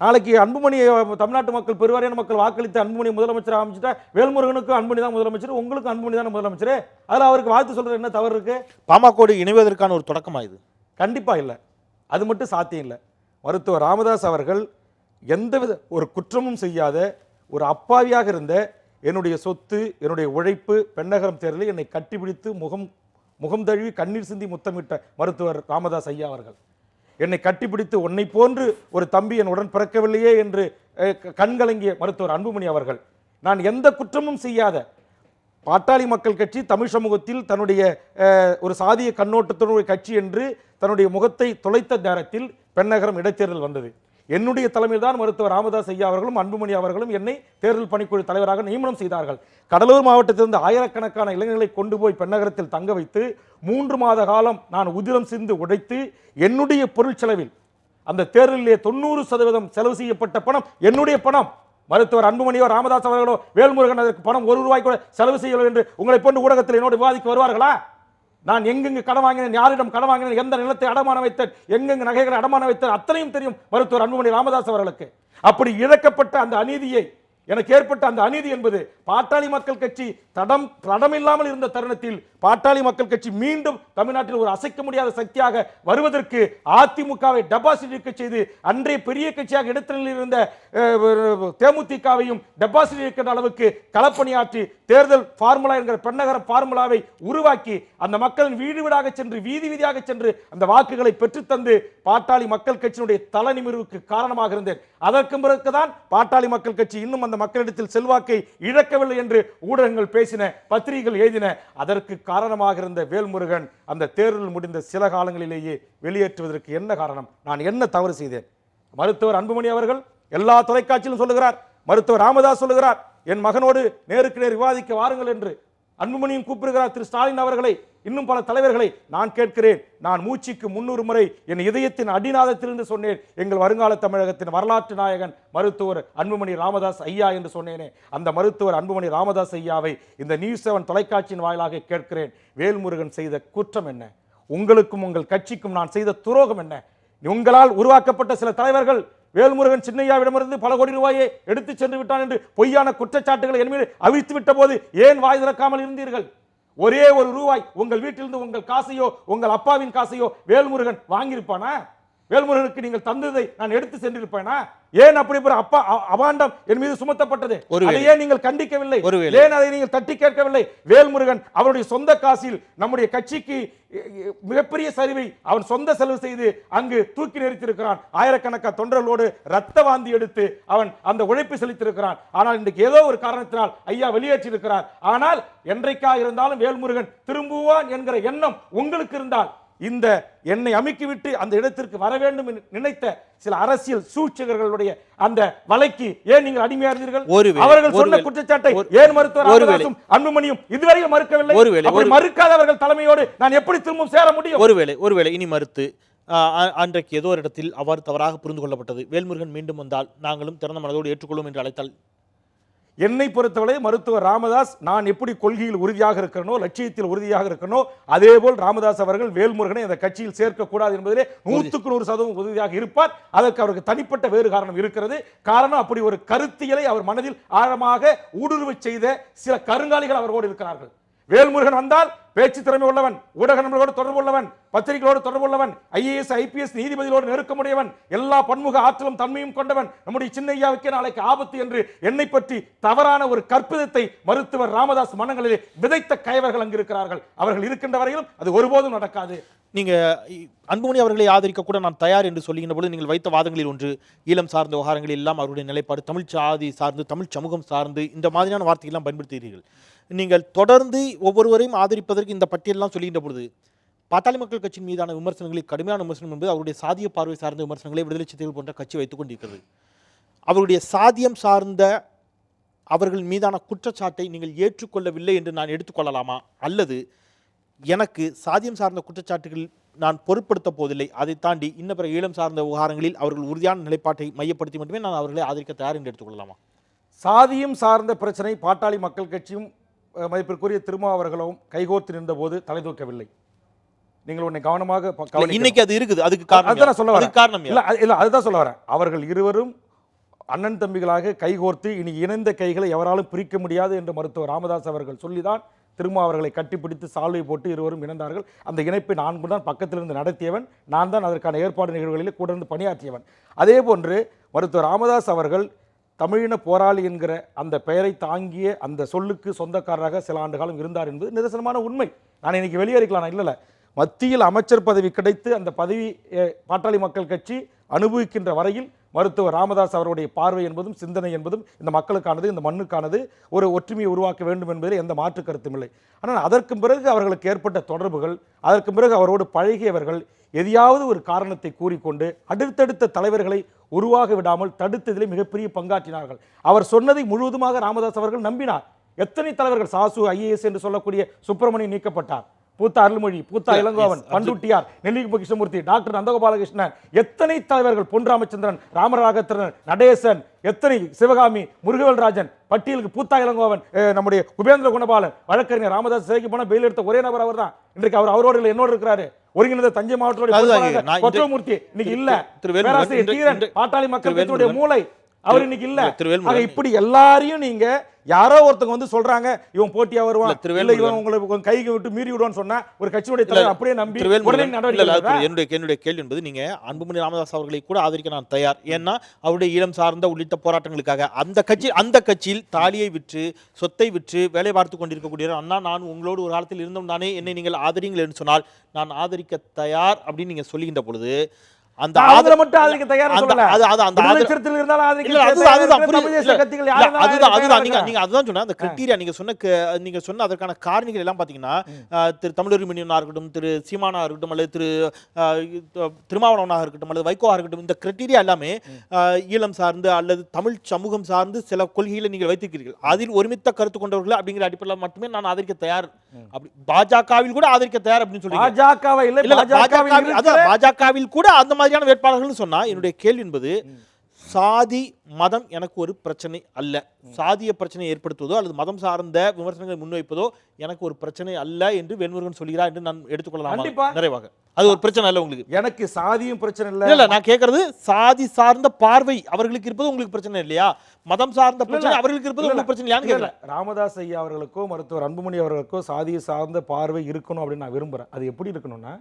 நாளைக்கு அன்புமணி தமிழ்நாட்டு மக்கள் பெருவாரியான மக்கள் வாக்களித்து அன்புமணி முதலமைச்சர் அமைச்சிட்டா வேல்முருகனுக்கு அன்புமணி தான் முதலமைச்சர் உங்களுக்கு அன்புமணி தான் முதலமைச்சர்? அதில் அவருக்கு வாழ்த்து சொல்றது என்ன தவறு இருக்கு? பாமகோடு இணைவதற்கான ஒரு தொடக்கமா இது? கண்டிப்பா இல்லை. அது மட்டும் சாத்தியம் இல்லை. மருத்துவர் ராமதாஸ் அவர்கள் எந்தவித ஒரு குற்றமும் செய்யாத ஒரு அப்பாவியாக இருந்த என்னுடைய சொத்து என்னுடைய உழைப்பு பெண்ணகரம் தேர்தலில் என்னை கட்டிப்பிடித்து முகம் முகம் தழுவி கண்ணீர் சிந்தி முத்தமிட்ட மருத்துவர் ராமதாஸ் ஐயா அவர்கள். என்னை கட்டிப்பிடித்து உன்னை போன்று ஒரு தம்பி என் உடன் பிறக்கவில்லையே என்று க- கண்கலங்கிய மருத்துவர் அன்புமணி அவர்கள். நான் எந்த குற்றமும் செய்யாத பாட்டாளி மக்கள் கட்சி தமிழ் சமூகத்தில் தன்னுடைய ஒரு சாதிய கண்ணோட்டத்தினுடைய கட்சி என்று தன்னுடைய முகத்தை தொலைத்த நேரத்தில் பெண்ணகரம் இடைத்தேர்தல் வந்தது. என்னுடைய தலைமையில் தான் மருத்துவர் ராமதாஸ் ஐயா அவர்களும் அன்புமணி அவர்களும் என்னை தேர்தல் பணிக்குழு தலைவராக நியமனம் செய்தார்கள். கடலூர் மாவட்டத்திலிருந்து ஆயிரக்கணக்கான இளைஞர்களை கொண்டு போய் பெண்ணகரத்தில் தங்க வைத்து மூன்று மாத காலம் நான் உதிரம் சிந்து உடைத்து என்னுடைய பொருள் செலவில் அந்த தேர்தலிலே தொண்ணூறு சதவீதம் செலவு செய்யப்பட்ட பணம் என்னுடைய பணம். மருத்துவர் அன்புமணியோ ராமதாஸ் அவர்களோ வேல்முருகன் அதற்கு பணம் ஒரு ரூபாய் கூட செலவு செய்யவில்லை என்று உங்களை போன்று ஊடகத்தில் என்னோடு விவாதிக்க வருவார்களா? நான் எங்கெங்கு கடன் வாங்கினேன் யாரிடம் கடன் வாங்கினேன் எந்த நிலத்தை அடமானம் வைத்தேன் எங்கெங்கு நகைகளை அடமானம் வைத்தேன் அத்தனையும் தெரியும். மருத்துவர் அன்புமணி ராமதாஸ் அவர்களுக்கு. அப்படி இழக்கப்பட்ட அந்த அநீதியை எனக்கு ஏற்பட்ட அந்த அநீதி என்பது பாட்டாளி மக்கள் கட்சி தடம் தடமில்லாமல் இருந்த தருணத்தில் பாட்டாளி மக்கள் கட்சி மீண்டும் தமிழ்நாட்டில் ஒரு அசைக்க முடியாத சக்தியாக வருவதற்கு அதிமுகவை டெபாசிட் இருக்க செய்து அன்றைய பெரிய கட்சியாக இடத்தினில் இருந்த தேமுதிகவையும் டெபாசிட் இருக்கின்ற அளவுக்கு களப்பணியாற்றி தேர்தல் ஃபார்முலா என்கிற பெண்ணகர ஃபார்முலாவை உருவாக்கி அந்த மக்களின் வீடு வீடாக சென்று வீதி வீதியாக சென்று அந்த வாக்குகளை பெற்றுத்தந்து பாட்டாளி மக்கள் கட்சியினுடைய தலை நிமிர்வுக்கு காரணமாக இருந்தேன். அதற்கு பிறகுதான் பாட்டாளி மக்கள் கட்சி இன்னும் அந்த மக்களிடத்தில் செல்வாக்கை இழக்கவில்லை என்று ஊடகங்கள் பேசின பத்திரிகைகள் எழுதின அதற்கு காரணமாக இருந்த வேல்முருகன் அந்த தேர்தல் முடிந்த சில காலங்களிலேயே வெளியேற்றுவதற்கு என்ன காரணம்? நான் என்ன தவறு செய்தேன்? மருத்துவர் அன்புமணி அவர்கள் எல்லா தொலைக்காட்சியிலும் சொல்லுகிறார் மருத்துவர் ராமதாஸ் சொல்லுகிறார் என் மகனோடு நேருக்கு நேர் விவாதிக்க வாருங்கள் என்று அன்புமணியும் கூப்பிடுகிறார் திரு ஸ்டாலின் அவர்களை இன்னும் பல தலைவர்களை நான் கேட்கிறேன். நான் மூச்சுக்கு முன்னூறு முறை என் இதயத்தின் அடிநாதத்திலிருந்து சொன்னேன். எங்கள் வருங்கால தமிழகத்தின் வரலாற்று நாயகன் மருத்துவர் அன்புமணி ராமதாஸ் ஐயா என்று சொன்னேனே. அந்த மருத்துவர் அன்புமணி ராமதாஸ் ஐயாவை இந்த நியூஸ் செவன் தொலைக்காட்சியின் வாயிலாக கேட்கிறேன். வேல்முருகன் செய்த குற்றம் என்ன? உங்களுக்கும் உங்கள் கட்சிக்கும் நான் செய்த துரோகம் என்ன? உங்களால் உருவாக்கப்பட்ட சில தலைவர்கள் வேல்முருகன் சின்னையாவிடமிருந்து பல கோடி ரூபாயை எடுத்து சென்று விட்டான் என்று பொய்யான குற்றச்சாட்டுகளை என் மீது அவிழ்த்து விட்ட போது ஏன் வாய் திறக்காமல் இருந்தீர்கள்? ஒரே ஒரு ரூபாய் உங்கள் வீட்டிலிருந்து உங்கள் காசையோ உங்கள் அப்பாவின் காசையோ வேல்முருகன் வாங்கியிருப்பானா? வேல்முருகனுக்கு நீங்கள் தந்ததை நான் எடுத்து சென்றிருப்பேனா? ஏன் அப்படி ஒரு அப்பா அபாண்டம் என் மீது சுமத்தப்பட்டது? ஒருவேளை. அதை ஏன் நீங்கள் கண்டிக்கவில்லை? ஒருவேளை. ஏன் அதை நீங்கள் தட்டி கேட்கவில்லை? வேல்முருகன் அவருடைய சொந்த காசில் நம்முடைய கட்சிக்கு மிகப்பெரிய சரிவை அவன் சொந்த செலவு செய்து அங்கு தூக்கி நிறுத்தியிருக்கிறான் ஆயிரக்கணக்கான தொண்டர்களோடு ரத்த வாந்தி எடுத்து அவன் அந்த உழைப்பு செலுத்தியிருக்கிறான். ஆனால் இன்றைக்கு ஏதோ ஒரு காரணத்தினால் ஐயா வெளியேற்றியிருக்கிறார். ஆனால் என்றைக்காக இருந்தாலும் வேல்முருகன் திரும்புவான் என்கிற எண்ணம் உங்களுக்கு இருந்தால் இந்த என்னை அமுக்கிவிட்டு அந்த இடத்திற்கு வர வேண்டும் என்று நினைத்த சில அரசியல் சூழ்ச்சிகர்களுடைய அந்த வலைக்கு ஏன் நீங்கள் அடிமையா இருந்தீர்கள்? அவர்கள் சொன்ன குற்றச்சாட்டை ஏன் மருத்துவர் அன்புமணியும் இதுவரையும் மறுக்கவில்லை? ஒருவேளை, மறுக்காதவர்கள் தலைமையோடு நான் எப்படி திரும்பவும் சேர முடியும்? ஒருவேளை ஒருவேளை இனி மறுத்து அன்றைக்கு ஏதோ ஒரு இடத்தில் அவ்வாறு தவறாக புரிந்து கொள்ளப்பட்டது. வேல்முருகன் மீண்டும் வந்தால் நாங்களும் திறந்த மனதோடு ஏற்றுக்கொள்ளும் என்று அழைத்தால் என்னை பொறுத்தவரை மருத்துவர் ராமதாஸ் நான் எப்படி கொள்கையில் உறுதியாக இருக்கணும் லட்சியத்தில் உறுதியாக இருக்கனோ அதே போல் ராமதாஸ் அவர்கள் வேல்முருகனை அந்த கட்சியில் சேர்க்கக்கூடாது என்பதிலே நூற்றுக்கு நூறு சதவீதம் உறுதியாக இருப்பார். அதற்கு அவருக்கு தனிப்பட்ட வேறு காரணம் இருக்கிறது. காரணம் அப்படி ஒரு கருத்தியலை அவர் மனதில் ஆழமாக ஊடுருவச் செய்த சில கருங்காலிகள் அவரோடு இருக்கிறார்கள். வேல்முருகன் வந்தால் பேச்சு திறமை உள்ளவன் ஊடக நண்பர்களோடு தொடர்பு உள்ளவன் பத்திரிகைகளோடு தொடர்பு உள்ளவன் ஐஏஎஸ் ஐபிஎஸ் நீதிபதிகளோடு நெருக்கமுடையவன் எல்லா பன்முக ஆற்றலும் தன்மையும் கொண்டவன் நம்முடைய சின்னையாவுக்கே நாளைக்கு ஆபத்து என்று என்னை பற்றி தவறான ஒரு கற்பிதத்தை மருத்துவர் ராமதாஸ் மனங்களிலே விதைத்த கயவர்கள் அங்கு இருக்கிறார்கள் அவர்கள் இருக்கின்ற வரையிலும் அது ஒருபோதும் நடக்காது. நீங்க அன்புமணி அவர்களை ஆதரிக்க கூட நான் தயார் என்று சொல்லுகின்ற பொழுது நீங்கள் வைத்த வாதங்களில் ஒன்று ஈழம் சார்ந்த விவகாரங்கள் எல்லாம் அவருடைய நிலைப்பாடு தமிழ் சாதி சார்ந்து தமிழ் சமூகம் சார்ந்து இந்த மாதிரியான வார்த்தைகள்லாம் பயன்படுத்துகிறீர்கள். நீங்கள் தொடர்ந்து ஒவ்வொருவரையும் ஆதரிப்பதற்கு இந்த பட்டியலெல்லாம் சொல்லுகின்ற பொழுது பாட்டாளி மக்கள் கட்சியின் மீதான விமர்சனங்களில் கடுமையான விமர்சனம் என்பது அவருடைய சாதிய பார்வை சார்ந்த விமர்சனங்களை விடுதலை சிறுத்தைகள் போன்ற கட்சி வைத்துக் கொண்டிருக்கிறது. அவருடைய சாதியம் சார்ந்த அவர்கள் மீதான குற்றச்சாட்டை நீங்கள் ஏற்றுக்கொள்ளவில்லை என்று நான் எடுத்துக்கொள்ளலாமா அல்லது எனக்கு சாதியம் சார்ந்த குற்றச்சாட்டுகள் நான் பொருட்படுத்த போவதில்லை அதை தாண்டி இன்ன பிற ஈழம் சார்ந்த விவகாரங்களில் அவர்கள் உறுதியான நிலைப்பாட்டை மையப்படுத்தி மட்டுமே நான் அவர்களை ஆதரிக்க தயார் என்று எடுத்துக்கொள்ளலாமா சாதியம் சார்ந்த பிரச்சனை பாட்டாளி மக்கள் கட்சியும் மதிப்பிற்குரிய திருமா அவர்களும் கைகோர்த்து நின்றபோது தலை தூக்கவில்லை. நீங்கள் உன்னை கவனமாக. இன்னைக்கு அது இருக்குது. அதுக்கு காரணம் அதுதான்? சொல்ல வரேன். காரணம்? இல்ல இல்ல அதுதான் சொல்ல வரேன். அவர்கள் இருவரும் அண்ணன் தம்பிகளாக கைகோர்த்து இனி இணைந்த கைகளை எவராலும் பிரிக்க முடியாது என்று மருத்துவர் ராமதாஸ் அவர்கள் சொல்லிதான் திரும்ப அவர்களை கட்டிப்பிடித்து சால்வை போட்டு இருவரும் இணைந்தார்கள். அந்த இணைப்பை நான் தான் பக்கத்திலிருந்து நடத்தியவன். நான் தான் அதற்கான ஏற்பாடு நிகழ்வுகளில் கூட இருந்து பணியாற்றியவன். அதே போன்று மருத்துவர் ராமதாஸ் அவர்கள் தமிழின போராளி என்கிற அந்த பெயரை தாங்கிய அந்த சொல்லுக்கு சொந்தக்காரராக சில ஆண்டு காலம் இருந்தார் என்பது நிதர்சனமான உண்மை. நான் இன்னைக்கு வெளியேறிக்கலாம். நான் இல்லைல்ல. மத்தியில் அமைச்சர் பதவி கிடைத்து அந்த பதவி பாட்டாளி மக்கள் கட்சி அனுபவிக்கின்ற வரையில் மருத்துவர் ராமதாஸ் அவருடைய பார்வை என்பதும் சிந்தனை என்பதும் இந்த மக்களுக்கானது இந்த மண்ணுக்கானது ஒரு ஒற்றுமையை உருவாக்க வேண்டும் என்பதில் எந்த மாற்று கருத்தும் இல்லை. ஆனால் அதற்கு பிறகு அவர்களுக்கு ஏற்பட்ட தொடர்புகள் அதற்கு பிறகு அவரோடு பழகியவர்கள் எதையாவது ஒரு காரணத்தை கூறிக்கொண்டு அடுத்தடுத்த தலைவர்களை உருவாக விடாமல் தடுத்ததிலே மிகப்பெரிய பங்காற்றினார்கள். அவர் சொன்னதை முழுவதுமாக ராமதாஸ் அவர்கள் நம்பினார். எத்தனை தலைவர்கள் சாசு ஐஏஎஸ் என்று சொல்லக்கூடிய சுப்பிரமணியன் நீக்கப்பட்டார். பூத்த அருள்மொழி பூத்தா இளங்கோவன் பண்டுட்டியார் நெல்லிக்குப்ப கிருஷ்ணமூர்த்தி டாக்டர் நந்தகோபாலகிருஷ்ணன் எத்தனை தலைவர்கள் பொன் ராமச்சந்திரன் ராமராகத்திரன் நடேசன் எத்தனை சிவகாமி முருகவேல்ராஜன் பட்டியலுக்கு பூத்தா இளங்கோவன் நம்முடைய உபேந்திர குணபாலன் வழக்கறிஞர் ராமதாஸ் சிறைக்கு போன பெயில் எடுத்த ஒரே நபர் அவர்தான். இன்றைக்கு அவர் அவரோடு என்னோடு இருக்கிறாரு. ஒருங்கிணைந்த தஞ்சை மாவட்டத்தோட கொற்றமூர்த்தி. இன்னைக்கு இல்ல. பேராசிரியர் தீரன் பாட்டாளி மக்கள் மூளை. அவர் இன்னைக்கு இல்ல. இல்ல, திரு வேல்முருகன். ஆக இப்படி எல்லாரையும் நீங்க யாரோ ஒருத்தங்க வந்து சொல்றாங்க இவன் போட்டியா வருவான். இல்ல, திரு இல்ல வேல்முருகன். இவன் உங்களுக்கு கைக்கு விட்டு மீறி விடுவான்னு சொன்னா ஒரு கட்சியுடைய தலைவர் அப்படியே நம்பி உடனே என்னுடைய என்னுடைய கேள்வி என்பது நீங்க அன்புமணி ராமதாஸ் அவர்களை கூட ஆதரிக்க நான் தயார். ஏன்னா அவருடைய ஈழம் சார்ந்த உள்ளிட்ட போராட்டங்களுக்காக அந்த கட்சி அந்த கட்சியில் தாலியை விற்று சொத்தை விற்று வேலை பார்த்து கொண்டிருக்கக்கூடிய அண்ணா நான் உங்களோடு ஒரு காலத்தில் இருந்தோம் தானே என்னை நீங்கள் ஆதரிங்கள் என்று சொன்னால் நான் ஆதரிக்க தயார் அப்படின்னு நீங்க சொல்லுகின்ற பொழுது அந்த நான் அவங்களை ஆதர- மட்டும் ஆதரிக்க தயார்னு அந்த- சொல்லல. அது- அது- அந்த விடுதலை ஆதர- சிறுத்தைகள் இருந்தாலும் ஆதரிக்க இல்ல, அதுதான், தயாரா அதுதான், இருக்கிற புரியுது. தமிழ் தேசிய இல்ல, கட்சிகள் இல்ல, யார் இருந்தாலும் அதுதான், ஆதரிக்க அதுதான். நீங்க தயாரா நீங்க அதுதான் சொன்ன அந்த கிரிட்டீரியா நீங்க சொன்ன க- நீங்க சொன்ன அதற்கான காரணிகள் எல்லாம் பாத்தீங்கன்னா இருக்கட்டும் திரு சீமானா இருக்கட்டும் அல்லது திரு திருமாவளவனாக இருக்கட்டும் அல்லது வைகோவா இருக்கட்டும் இந்த கிரிட்டீரியா எல்லாமே ஈழம் சார்ந்து அல்லது தமிழ் சமூகம் சார்ந்து சில கொள்கைகளை நீங்கள் வைத்திருக்கிறீர்கள். அதில் ஒருமித்த கருத்து கொண்டவர்கள் அப்படிங்கிற அடிப்படையில் மட்டுமே நான் ஆதரிக்க தயார். அப்படி பாஜகவில் கூட ஆதரிக்க தயார் அப்படின்னு இல்ல, பாஜகவில் பாஜகவில் கூட அந்த மாதிரியான வேட்பாளர்கள்னு சொன்னா என்னுடைய கேள்வி என்பது சாதி மதம் எனக்கு ஒரு பிரச்சனை அல்ல. சாதிய பிரச்சனை ஏற்படுத்துவதோ அல்லது மதம் சார்ந்த விமர்சனங்களை முன்வைப்பதோ எனக்கு ஒரு பிரச்சனை அல்ல என்று வேல்முருகன் சொல்கிறார் என்று நான் எடுத்துக்கொள்ளலாம். நிறைவாக. அது ஒரு பிரச்சனை அல்ல உங்களுக்கு. எனக்கு சாதியும் பிரச்சனை இல்ல. இல்ல இல்ல நான் கேக்குறது சாதி சார்ந்த பார்வை அவர்களுக்கு இருப்பது உங்களுக்கு பிரச்சனை இல்லையா? மதம் சார்ந்த பிரச்சனை இல்ல. அவர்களுக்கு இருப்பது இல்ல, உங்களுக்கு பிரச்சனை இல்லையான்னு இல்ல, இல்ல. ராமதாஸ் ஐயா அவர்களுக்கோ மருத்துவர் அன்புமணி அவர்களுக்கோ சாதிய சார்ந்த பார்வை இருக்கணும் அப்படின்னு நான் விரும்புறேன். அது எப்படி இருக்கணும்னா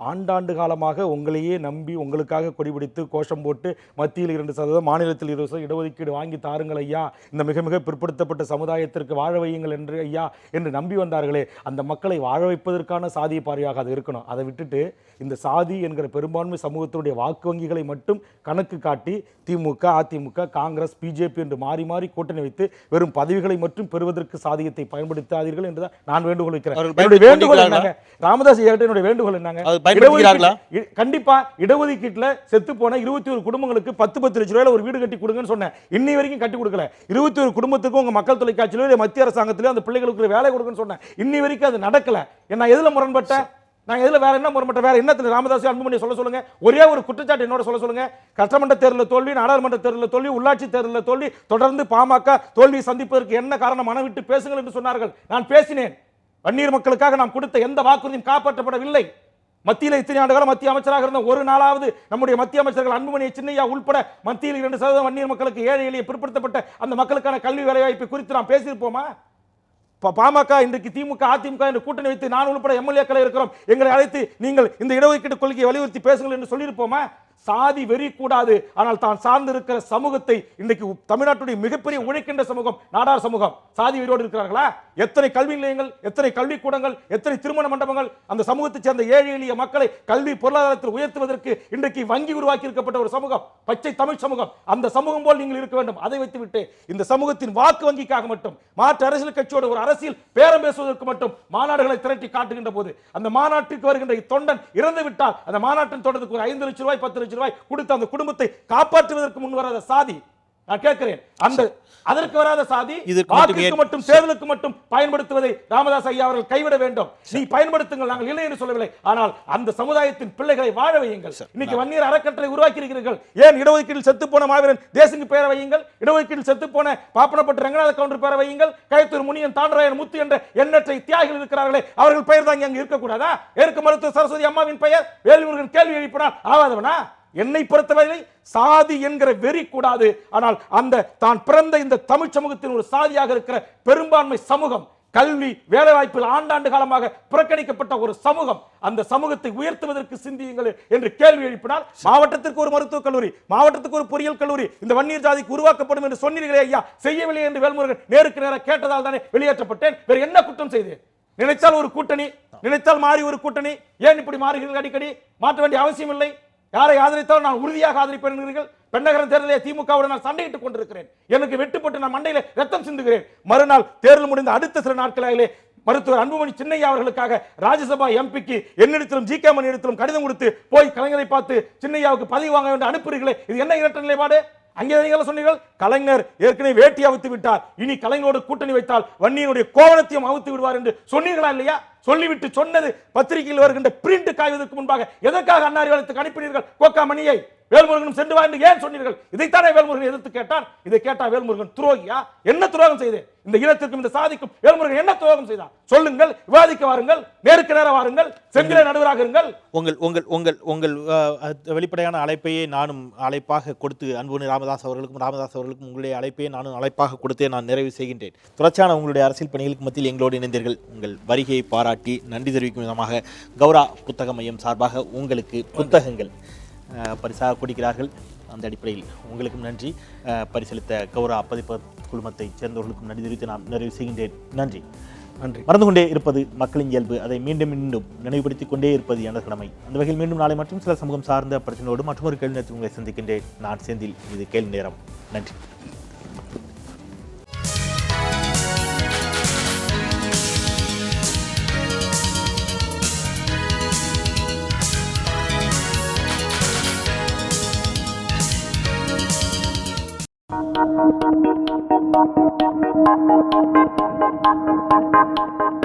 ஆண்டாண்டு காலமாக உங்களையே நம்பி உங்களுக்காக கொடிபிடித்து கோஷம் போட்டு மத்தியில் இரண்டு சதவீதம் மாநிலத்தில் இருபது சதவீதம் இடஒதுக்கீடு வாங்கி தாருங்கள் ஐயா. இந்த மிக மிக பிற்படுத்தப்பட்ட சமுதாயத்திற்கு வாழ வையுங்கள் என்று ஐயா என்று நம்பி வந்தார்களே அந்த மக்களை வாழ வைப்பதற்கான சாதிய பார்வையாக அது இருக்கணும். அதை விட்டுட்டு இந்த சாதி என்கிற பெரும்பான்மை சமூகத்தினுடைய வாக்கு வங்கிகளை மட்டும் கணக்கு காட்டி திமுக அதிமுக காங்கிரஸ் பிஜேபி என்று மாறி மாறி கூட்டணி வைத்து வெறும் பதவிகளை மட்டும் பெறுவதற்கு சாதியத்தை பயன்படுத்தாதீர்கள் என்றுதான் நான் வேண்டுகோள் வைக்கிறேன். ராமதாஸ் ஐயாட்ட என்னுடைய வேண்டுகோள் என்னங்க? பயன்படுத்துகிறார்களா இ- கண்டிப்பா இடஒதுக்கீட்டுல செத்து போன இருபத்தி ஒரு குடும்பங்களுக்கு பத்து பத்து லட்ச ரூபாயில ஒரு வீடு கட்டி கொடுங்கன்னு சொன்னேன். இன்னி வரைக்கும் கட்டி கொடுக்கல. இருபத்தி ஒரு குடும்பத்துக்கும் உங்க மக்கள் தொலைக்காட்சியிலோ இல்ல மத்திய அரசாங்கத்திலோ அந்த பிள்ளைகளுக்கு வேலை கொடுக்குன்னு சொன்னேன். இன்னி வரைக்கும் அது நடக்கல. என்ன எதுல முரண்பட்டேன்? நான் இதில் வேற என்ன முறை வேற என்ன ராமதாஸ் அன்புமணி சொல்ல சொல்லுங்க. ஒரே ஒரு குற்றச்சாட்டு என்னோட சொல்ல சொல்லுங்க. சட்டமன்ற தேர்தலில் தோல்வி நாடாளுமன்ற தேர்தலில் தோல்வி உள்ளாட்சி தேர்தலில் தோல்வி தொடர்ந்து பாமக தோல்வி சந்திப்பதற்கு என்ன காரணம் மனவிட்டு பேசுங்கள் என்று சொன்னார்கள். நான் பேசினேன். வன்னியர் மக்களுக்காக நாம் கொடுத்த எந்த வாக்குறுதியும் காப்பாற்றப்படவில்லை. மத்தியில் இத்தனை ஆண்டு காலம் மத்திய அமைச்சராக இருந்த ஒரு நாளாவது நம்முடைய மத்திய அமைச்சர்கள் அன்புமணி சின்னையா உள்பட மத்தியில் இரண்டு சதவீதம் வன்னியர் மக்களுக்கு ஏழை எளிய பிற்படுத்தப்பட்ட அந்த மக்களுக்கான கல்வி வேலைவாய்ப்பு குறித்து நாம் பேசியிருப்போமா? பா- பாமக இன்றைக்கு திமுக அதிமுக என்று கூட்டணி வைத்து நான் உள்பட எம்எல்ஏக்களை இருக்கிறோம். எங்களை அழைத்து நீங்கள் இந்த இடஒதுக்கீடு கொள்கையை வலியுறுத்தி பேசுங்கள் என்று சொல்லியிருப்போமா? சாதி வெறி கூடாது. ஆனால் தான் சார்ந்து இருக்கிற சமூகத்தை இன்றைக்கு தமிழ்நாட்டுடைய மிகப்பெரிய உழைக்கின்ற சமூகம் நாடார் சமூகம். சாதி வெறியோடு இருக்கிறார்களா? எத்தனை கல்வி நிலையங்கள் எத்தனை கல்விக்கூடங்கள் எத்தனை திருமண மண்டபங்கள் அந்த சமூகத்தைச் சேர்ந்த ஏழை எளிய மக்களை கல்வி பொருளாதாரத்தில் உயர்த்துவதற்கு இன்றைக்கு வங்கி உருவாக்கி இருக்கப்பட்ட ஒரு சமூகம் பச்சை தமிழ் சமூகம். அந்த சமூகம் போல் நீங்கள் இருக்க வேண்டும். அதை வைத்துவிட்டு இந்த சமூகத்தின் வாக்கு வங்கிக்காக மட்டும் மாற்று அரசியல் கட்சியோடு ஒரு அரசியல் பேரம் பேசுவதற்கு மட்டும் மாநாடுகளை திரட்டி காட்டுகின்ற போது அந்த மாநாட்டுக்கு வருகின்ற தொண்டன் இறந்து விட்டால் அந்த மாநாட்டின் தொடர்ந்துக்கு ஒரு ஐந்து லட்சம் ரூபாய் பத்து லட்சம் ரூபாய் கொடுத்து அந்த குடும்பத்தை காப்பாற்றுவதற்கு முன் வராத சாதி. நான் கேட்கிறேன். அந்த அதற்கு வராத சாதி வாக்குக்கு மட்டும் தேர்தலுக்கு மட்டும் பயன்படுத்துவதை ராமதாஸ் ஐயா அவர்கள் கைவிட வேண்டும். நீ பயன்படுத்துங்கள் நாங்கள் இல்லை என்று சொல்லவில்லை. ஆனால் அந்த சமுதாயத்தின் பிள்ளைகளை வாழ வையுங்கள். இன்னைக்கு வன்னியர் அறக்கட்டளை உருவாக்கி இருக்கிறீர்கள் ஏன் இடஒதுக்கீட்டில் செத்து போன மாவீரன் தேசிங்கு பெயர வையுங்கள்? இடஒதுக்கீட்டில் செத்து போன பாப்பனப்பட்ட ரங்கநாத கவுண்டர் பெயர வையுங்கள்? கயத்தூர் முனியன் தாண்டராயன் முத்து என்ற எண்ணற்ற தியாகிகள் இருக்கிறார்களே அவர்கள் பெயர் தான் அங்க இருக்கக்கூடாதா? ஏற்க மருத்துவ சரஸ்வதி அம்மாவின் பெயர்? வேல்முருகன் கேள்வி எழுப்பினால் ஆகாதவனா? என்னை பொறுத்தவரை சாதி என்கிற வெறி கூடாது. ஆனால் அந்த தான் பிறந்த இந்த தமிழ் சமூகத்தின் ஒரு சாதியாக இருக்கிற பெரும்பான்மை சமூகம் கல்வி வேலைவாய்ப்பில் ஆண்டாண்டு காலமாக புறக்கணிக்கப்பட்ட ஒரு சமூகம் அந்த சமூகத்தை உயர்த்துவதற்கு சிந்தியுங்கள் என்று கேள்வி எழுப்பினால் மாவட்டத்திற்கு ஒரு மருத்துவக் கல்லூரி மாவட்டத்துக்கு ஒரு பொறியியல் கல்லூரி இந்த வன்னியர் ஜாதிக்கு உருவாக்கப்படும் என்று சொன்னீர்களே ஐயா செய்யவில்லை என்று வேல்முருகன் நேருக்கு நேராக கேட்டதால் தானே வெளியேற்றப்பட்டேன். வேறு என்ன குற்றம் செய்தேன்? நினைத்தால் ஒரு கூட்டணி நினைத்தால் மாறி ஒரு கூட்டணி ஏன் இப்படி மாறுகிறீர்கள் அடிக்கடி? மாற்ற வேண்டிய அவசியம் இல்லை யாரை ஆதரித்தாலும் நான் உறுதியாக ஆதரிப்பேன் என்கிறீர்கள்? பெண்ணகரம் தேர்தலில் திமுகவுடன் நான் சண்டையிட்டுக் கொண்டிருக்கிறேன். எனக்கு வெட்டுப்பட்டு நான் மண்டையில ரத்தம் சிந்துகிறேன். மறுநாள் தேர்தல் முடிந்த அடுத்த சில நாட்களாகலே மருத்துவர் அன்புமணி சின்னையா அவர்களுக்காக ராஜ்யசபா எம்பிக்கு என்னிடத்திலும் ஜி கே மணி இடத்திலும் கடிதம் கொடுத்து போய் கலைஞரை பார்த்து சின்னையாவுக்கு பதவி வாங்க வேண்டும் அனுப்புறீர்களே இது என்ன இரட்ட நிலைப்பாடு? அங்கே நீங்கள் சொன்னீர்கள்? கலைஞர் ஏற்கனவே வேட்டி அவுத்து விட்டார். இனி கலைஞரோடு கூட்டணி வைத்தால் வன்னியினுடைய கோவணத்தையும் அவுத்து விடுவார் என்று சொன்னீர்களா இல்லையா? சொல்லிவிட்டு சொன்னது பத்திரிகையில் வருகின்ற பிரிண்ட் காய்வதற்கு முன்பாக. எதற்காக அன்னாரி வளத்துக்கு அனுப்பினீர்கள் கோக்கா மணியை வேல்முருகனும் சென்று வா என்று ஏன் சொன்னீர்கள்? இதைத்தானே வேல்முருகன் எதிர்த்து கேட்டான். இதை கேட்டா வேல்முருகன் துரோகியா? என்ன துரோகம் செய்தேன்? இந்த இனத்திற்கும் இந்த சாதிக்கும் வேல்முருகன் என்ன துரோகம் செய்தான் சொல்லுங்கள் விவாதிக்க வாருங்கள் நேருக்கு நேர வாருங்கள் செங்கிலே நடுவராக இருங்கள். உங்கள் உங்கள் உங்கள் உங்கள் வெளிப்படையான அழைப்பையே நானும் அழைப்பாக கொடுத்து அன்புனி ராமதாஸ் அவர்களுக்கும் ராமதாஸ் அவர்களுக்கும் உங்களுடைய அழைப்பையே நானும் அழைப்பாக கொடுத்தே நான் நிறைவு செய்கின்றேன். தொடர்ச்சியான உங்களுடைய அரசியல் பணிகளுக்கு மத்தியில் எங்களோடு இணைந்தீர்கள். உங்கள் வருகையை பாராட்டி நன்றி தெரிவிக்கும் விதமாக கௌரா புத்தக மையம் சார்பாக உங்களுக்கு புத்தகங்கள் பரிசாக கொடுக்கிறார்கள். அந்த அடிப்படையில் உங்களுக்கும் நன்றி. பரிசளித்த கௌரா பதிப்ப குழுமத்தைச் சேர்ந்தவர்களுக்கும் நன்றி தெரிவித்து நான் நிறைவு செய்கின்றேன். நன்றி. நன்றி. மறந்து கொண்டே இருப்பது மக்களின் இயல்பு. அதை மீண்டும் மீண்டும் நினைவுபடுத்திக் கொண்டே இருப்பது எனது கடமை. அந்த வகையில் மீண்டும் நாளை மற்றும் சில சமூகம் சார்ந்த பிரச்சனையோடு மற்றொரு கேள்வி நேரத்தில் உங்களை சந்திக்கின்றேன். நான் செந்தில். இது கேள்வி நேரம். நன்றி. Thank you.